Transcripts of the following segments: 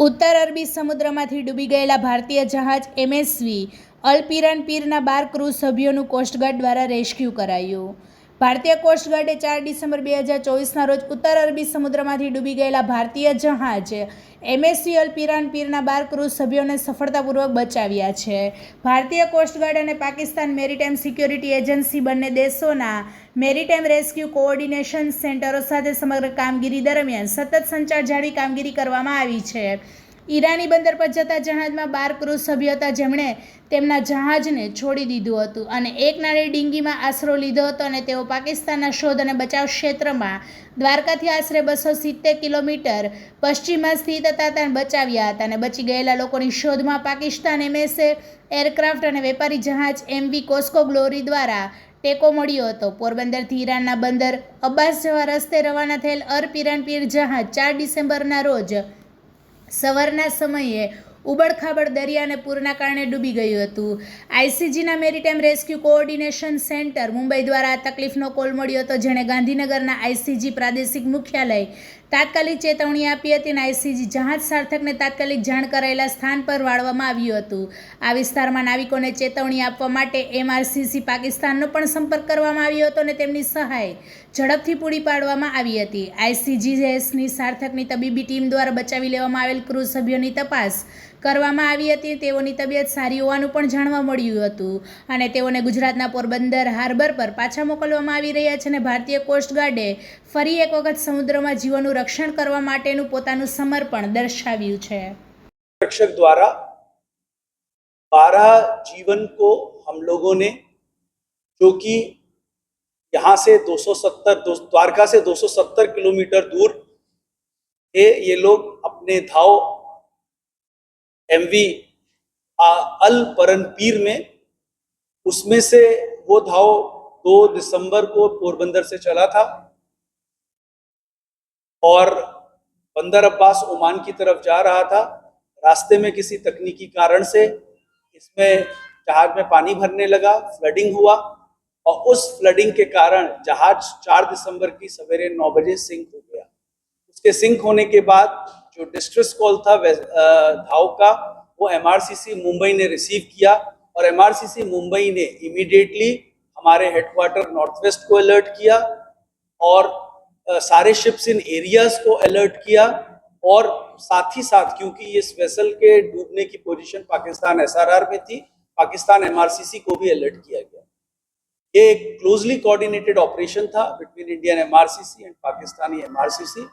ઉત્તર અરબી સમુદ્રમાંથી ડૂબી ગયેલા ભારતીય જહાજ એમએસવી અલ્પિરાન પીરના બાર ક્રૂઝ સભ્યોનું કોસ્ટગાર્ડ દ્વારા રેસ્ક્યુ કરાયું. ભારતીય કોસ્ટગાર્ડે ચાર ડિસેમ્બર બે હજાર ચોવીસના રોજ ઉત્તર અરબી સમુદ્રમાંથી ડૂબી ગયેલા ભારતીય જહાજ એમએસસીએલ પીરાન પીરના બાર ક્રૂઝ સભ્યોને સફળતાપૂર્વક બચાવ્યા છે. ભારતીય કોસ્ટગાર્ડ અને પાકિસ્તાન મેરીટાઈમ સિક્યોરિટી એજન્સી બંને દેશોના મેરીટાઈમ રેસ્ક્યુ કોઓર્ડિનેશન સેન્ટરો સાથે સમગ્ર કામગીરી દરમિયાન સતત સંચાર જાળવી કામગીરી કરવામાં આવી છે. ઈરાની બંદર પર જતા જહાજમાં બાર ક્રૂઝ સભ્ય હતા. જેમણે તેમના જહાજને છોડી દીધું હતું અને એક નાની ડીંગીમાં આશરો લીધો હતો અને તેઓ પાકિસ્તાનના શોધ અને બચાવ ક્ષેત્રમાં દ્વારકાથી આશરે બસો સિત્તેર કિલોમીટર પશ્ચિમમાં સ્થિત હતા તેને બચાવ્યા હતા અને બચી ગયેલા લોકોની શોધમાં પાકિસ્તાન એમએસએ એરક્રાફ્ટ અને વેપારી જહાજ એમવી કોસ્કો ગ્લોરી દ્વારા ટેકો મળ્યો હતો. પોરબંદરથી ઈરાનના બંદર અબ્બાસ જવા રસ્તે રવાના થયેલ અર પીરાન પીર જહાજ ચાર ડિસેમ્બરના રોજ સવારના સમયે ઉબડખાબડ દરિયાને પૂરના કારણે ડૂબી ગયું હતું. આઈસીજીના maritime rescue coordination centre Mumbai દ્વારા આ તકલીફનો કોલ મળ્યો હતો, જેણે ગાંધીનગરના આઈસીજી પ્રાદેશિક મુખ્યાલય તાત્કાલિક ચેતવણી આપી હતી અને આઈસીજી જહાજ સાર્થકને તાત્કાલિક જાણ કરાયેલા સ્થાન પર વાળવામાં આવ્યું હતું. આ વિસ્તારમાં નાવિકોને ચેતવણી આપવા માટે એમઆરસીસી પાકિસ્તાનનો પણ સંપર્ક કરવામાં આવ્યો હતો અને તેમની સહાય ઝડપથી પૂરી પાડવામાં આવી હતી. આઈસીજીએસની સાર્થકની તબીબી ટીમ દ્વારા બચાવી લેવામાં આવેલ ક્રૂ સભ્યોની તપાસ કરવામાં આવી હતી તેઓની તબિયત સારી હોવાનું પણ જાણવા મળ્યું હતું અને તેઓને ગુજરાતના પોરબંદર હાર્બર પર પાછા મોકલવામાં આવી રહ્યા છે અને ભારતીય કોસ્ટગાર્ડે ફરી એક વખત સમુદ્રમાં જીવોનું રક્ષણ કરવા માટેનું પોતાનું સમર્પણ દર્શાવ્યું છે रक्षक द्वारा बारह जीवन को हम लोगों ने जो कि यहाँ से 270 दो, द्वारका से 270 किलोमीटर दूर थे ये लोग अपने धाव एमवी अल परनपीर में, उसमें से वो धाव दो दिसंबर को पोरबंदर से चला था। और बंदर अब्बास ओमान की तरफ़ जा रहा था, रास्ते में किसी तकनीकी कारण से। इसमें जहाज़ में पानी भरने लगा, फ्लडिंग हुआ, और उस फ्लडिंग के कारण जहाज़ 4 दिसंबर की सवेरे 9 बजे सिंक हो गया। उसके सिंक होने के बाद जो डिस्ट्रेस कॉल था धाव का, वो एमआरसीसी मुंबई ने रिसीव किया और एमआरसीसी मुंबई ने इमीडिएटली हमारे हेडक्वार्टर नॉर्थ वेस्ट को अलर्ट किया और सारे शिप्स इन एरियाज़ को अलर्ट किया और साथ ही साथ, क्योंकि इस वेसल के डूबने की पोजीशन पाकिस्तान एसआरआर में थी, पाकिस्तान एमआरसीसी को भी अलर्ट किया गया। ये एक क्लोजली कोऑर्डिनेटेड ऑपरेशन था between Indian MRCC and Pakistani MRCC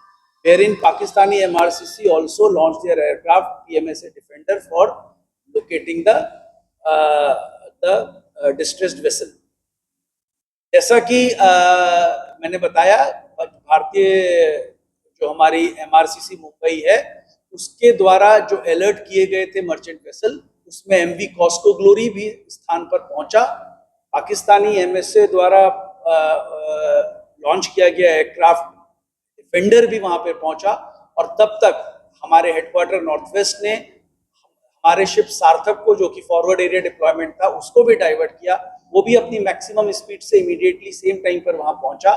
wherein Pakistani MRCC also launched their aircraft PMSA Defender for locating the uh, the uh, distressed vessel. जैसा कि uh, मैंने बताया भारतीय जो हमारी एमआरसीसी मुंबई है उसके द्वारा जो अलर्ट किए गए थे मर्चेंट वेसल उसमें एमवी कॉस्को ग्लोरी भी स्थान पर पहुँचा पाकिस्तानी एमएसए द्वारा लॉन्च किया गया एयरक्राफ्ट डिफेंडर भी वहाँ पे पहुँचा और तब तक हमारे हेडक्वार्टर नॉर्थ वेस्ट ने हमारे शिप सार्थक को जो कि फॉरवर्ड एरिया डिप्लॉयमेंट था, उसको भी डाइवर्ट किया। वो भी अपनी मैक्सिमम स्पीड से इमीडिएटली सेम टाइम पर वहाँ पहुँचा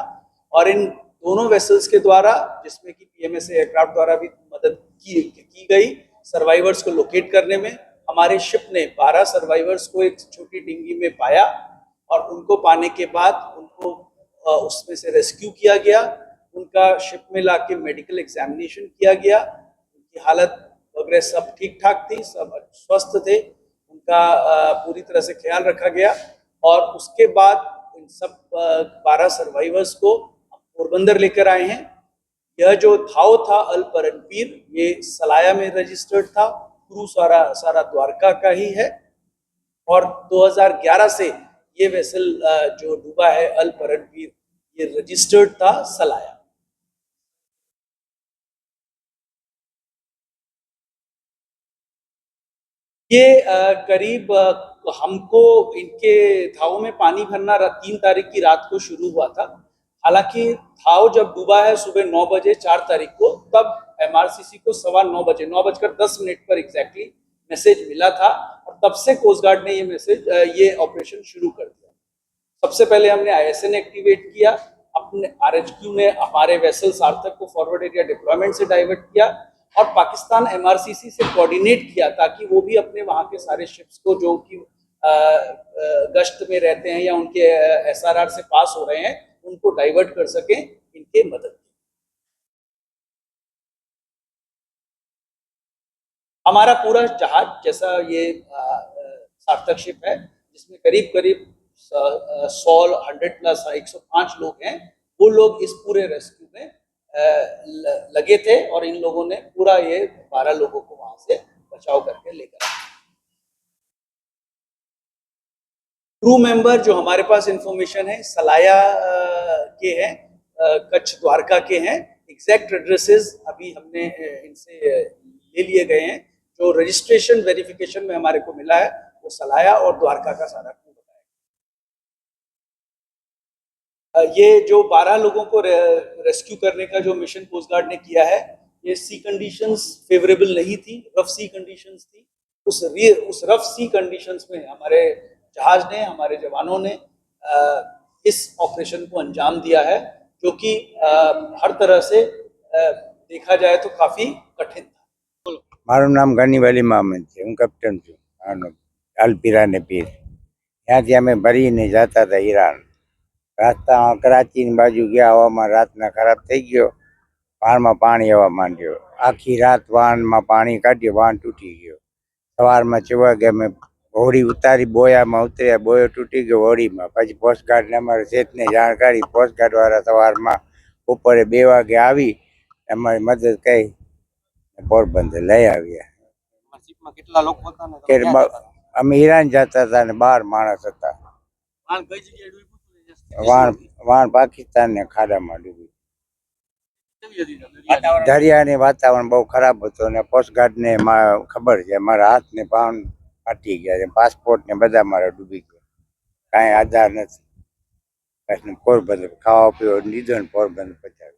और इन दोनों वेसल्स के द्वारा, जिसमें कि पीएमएसए एयरक्राफ्ट द्वारा भी मदद की की गई सर्वाइवर्स को लोकेट करने में, हमारे शिप ने 12 सर्वाइवर्स को एक छोटी डिंगी में पाया और उनको पाने के बाद उनको उसमें से रेस्क्यू किया गया। उनका शिप में लाके मेडिकल एग्जामिनेशन किया गया। उनकी हालत वगैरह सब ठीक ठाक थी, सब स्वस्थ थे। उनका पूरी तरह से ख्याल रखा गया। और उसके बाद इन सब बारह सर्वाइवर्स को पोरबंदर लेकर आए हैं। यह जो थाव था अल परनपीर ये सलाया में रजिस्टर्ड था। क्रू सारा सारा द्वारका का ही है। और 2011 से ये वेसल जो डूबा है अल परनपीर ये रजिस्टर्ड था सलाया। ये करीब हमको इनके धावों में पानी भरना तीन तारीख की रात को शुरू हुआ था। हालाँकि धाव जब डूबा है सुबह नौ बजे चार तारीख को, तब एमआरसीसी को सवा नौ बजे, नौ बजकर दस मिनट पर एग्जैक्टली मैसेज मिला था और तब से कोस्ट गार्ड ने ये मैसेज ये ऑपरेशन शुरू कर दिया। सबसे पहले हमने आईएसएन एक्टिवेट किया, अपने आरएचक्यू ने हमारे वेसल सार्थक को फॉरवर्ड एरिया डिप्लॉयमेंट से डाइवर्ट किया और पाकिस्तान एमआरसीसी से कोऑर्डिनेट किया ताकि वो भी अपने वहाँ के सारे शिप्स को जो कि गश्त में रहते हैं या उनके एसआरआर से पास हो रहे हैं, उनको डाइवर्ट कर सकें, इनके मदद हमारा पूरा जहाज़ जैसा ये सार्थक शिप है, जिसमें करीब करीब सौ, हंड्रेड प्लस, एक सौ पाँच लोग हैं, वो लोग इस पूरे रेस्क्यू में लगे थे और इन लोगों ने पूरा ये बारह लोगों को वहाँ से बचाव करके लेकर क्रू मेंबर जो हमारे पास इंफॉर्मेशन है, सलाया के हैं कच्छ द्वारका के हैं एग्जैक्ट एड्रेसेस अभी हमने इनसे ले लिए गए हैं। जो रजिस्ट्रेशन वेरिफिकेशन में हमारे को मिला है, वो सलाया और द्वारका का सारा क्रू बताया अ, ये जो 12 लोगों को रेस्क्यू करने का जो मिशन कोस्ट गार्ड ने किया है, ये सी कंडीशंस फेवरेबल नहीं थी रफ सी कंडीशंस थी। उस उस रफ सी कंडीशंस में हमारे जहाज़ ने, हमारे जवानों ने इस ऑपरेशन को अंजाम दिया है, जो कि हर तरह से देखा जाए तो काफ़ी कठिन था। मारो नाम गानी वाली मामिन थे हूँ कैप्टन छू अल ने पीर यहाँ से हमें बरी नहीं जाता था ईरान રસ્તામાં કરાચીની બાજુ ગયા હવામાં રાતના ખરાબ થઈ ગયો. વાહનમાં પાણી આવવા માંડ્યો. આખી રાત વાહનમાં પાણી કાઢ્યું વાહન તૂટી ગયો. સવારમાં છ ગયા અમે હોડી ઉતારી બોયામાં ઉતર્યા બોયો તૂટી ગયો હોડીમાં. પછી પોસ્ટગાર્ડને અમારે શેઠને જાણ કરી પોસ્ટગાર્ડવાળા સવારમાં બપોરે બે વાગે આવી અમારી મદદ કરી પોરબંદર લઈ આવ્યા. કેટલા લોકો? અમે ઈરાન જતા હતા ને બાર માણસ હતા. વાણ વાણ પાકિસ્તાન ને ખાડામાં ડૂબી. દરિયાની? વાતાવરણ બહુ ખરાબ હતું ને કોસ્ટગાર્ડ ને મા- ખબર છે, મારા હાથ ને પાન ફાટી ગયા પાસપોર્ટ ને બધા મારા ડૂબી ગયા. કાંઈ આધાર નથી. પોરબંદર ખાવા પીવા લીધો ને પોરબંદર પચાવી